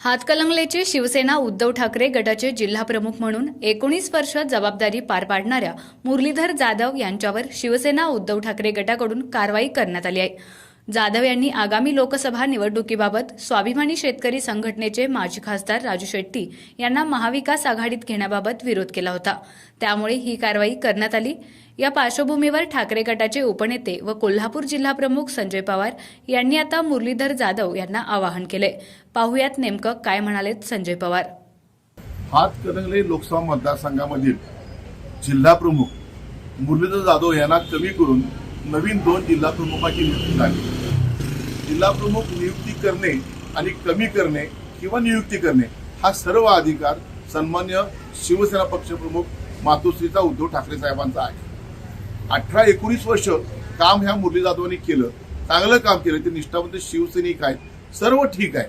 हातकलंगलेचे शिवसेना उद्धव ठाकरे गटाचे जिल्हाप्रमुख म्हणून एकोणीस वर्ष जबाबदारी पार पाडणाऱ्या मुरलीधर जाधव यांच्यावर शिवसेना उद्धव ठाकरे गटाकडून कारवाई करण्यात आली आहे. जाधव यांनी आगामी लोकसभा निवडणुकीबाबत स्वाभिमानी शेतकरी संघटनेचे माजी खासदार राजू शेट्टी यांना महाविकास आघाडीत घेण्याबाबत विरोध केला होता. त्यामुळे ही कारवाई करण्यात आली. या पार्श्वभूमीवर ठाकरे गटाचे उपनेते व कोल्हापूर जिल्हा प्रमुख संजय पवार यांनी आता मुरलीधर जाधव यांना आवाहन केले. पाहुयात नेमकं काय म्हणालेत संजय पवार. हातकणंगले लोकसभा मतदारसंघामधील जिल्हा प्रमुख मुरलीधर जाधव यांना कमी करून नवीन दोन जिल्हा प्रमुखाची नियुक्ती झाली. जिल्हा प्रमुख नियुक्ती करणे आणि कमी करणे किंवा नियुक्ती करणे हा सर्व अधिकार सन्मान्य शिवसेना पक्षप्रमुख मातोश्रीचा उद्धव ठाकरे साहेबांचा आहे. अठरा एकोणीस वर्ष काम ह्या मुरली जाधवांनी केलं चांगलं काम केलं ते निष्ठावंत शिवसैनिक आहेत सर्व ठीक आहे.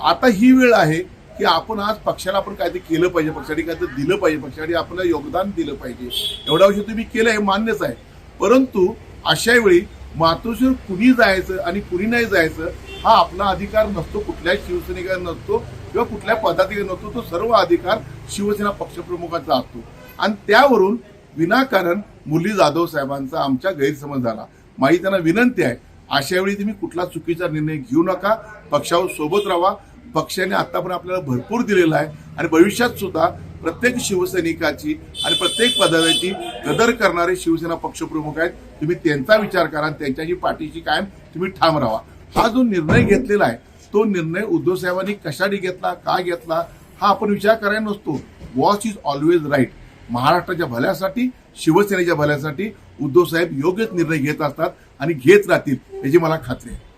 आता ही वेळ आहे की आपण आज पक्षाला आपण काहीतरी केलं पाहिजे पक्षासाठी काहीतरी दिलं पाहिजे पक्षासाठी आपल्याला योगदान दिलं पाहिजे. एवढ्या वर्षी तुम्ही केलं हे मान्यच आहे. परंतु अशा वेळी मातोश्रीवर कुणी जायचं आणि कुणी नाही जायचं हा आपला अधिकार नसतो कुठल्याही शिवसैनिकाला नसतो किंवा कुठल्या पदाधिकारी नसतो तो सर्व अधिकार शिवसेना पक्षप्रमुखाचा असतो आणि त्यावरून विनाकारण मुरली जाधव साहेबांचा आमच्या गैरसमज झाला. माझी त्यांना विनंती आहे अशा वेळी तुम्ही कुठला चुकीचा निर्णय घेऊ नका पक्षावर सोबत राहा. पक्षाने आतापर्यंत आपल्याला भरपूर दिलेला आहे आणि भविष्यात सुद्धा प्रत्येक शिवसैनिकाची आणि प्रत्येक पदाची कदर करणारे शिवसेना पक्षप्रमुख आहेत. तुम्ही त्यांचा विचार करा आणि त्यांच्याशी पाठीशी कायम तुम्ही ठाम राहा. हा जो निर्णय घेतलेला आहे तो निर्णय उद्धव साहेबांनी कशासाठी घेतला का घेतला हा आपण विचार करायला नसतो. वॉच इज ऑलवेज राईट महाराष्ट्राच्या भल्यासाठी शिवसेनेच्या भल्यासाठी उद्धव साहेब योग्यच निर्णय घेत असतात आणि घेत राहतील याची मला खात्री आहे.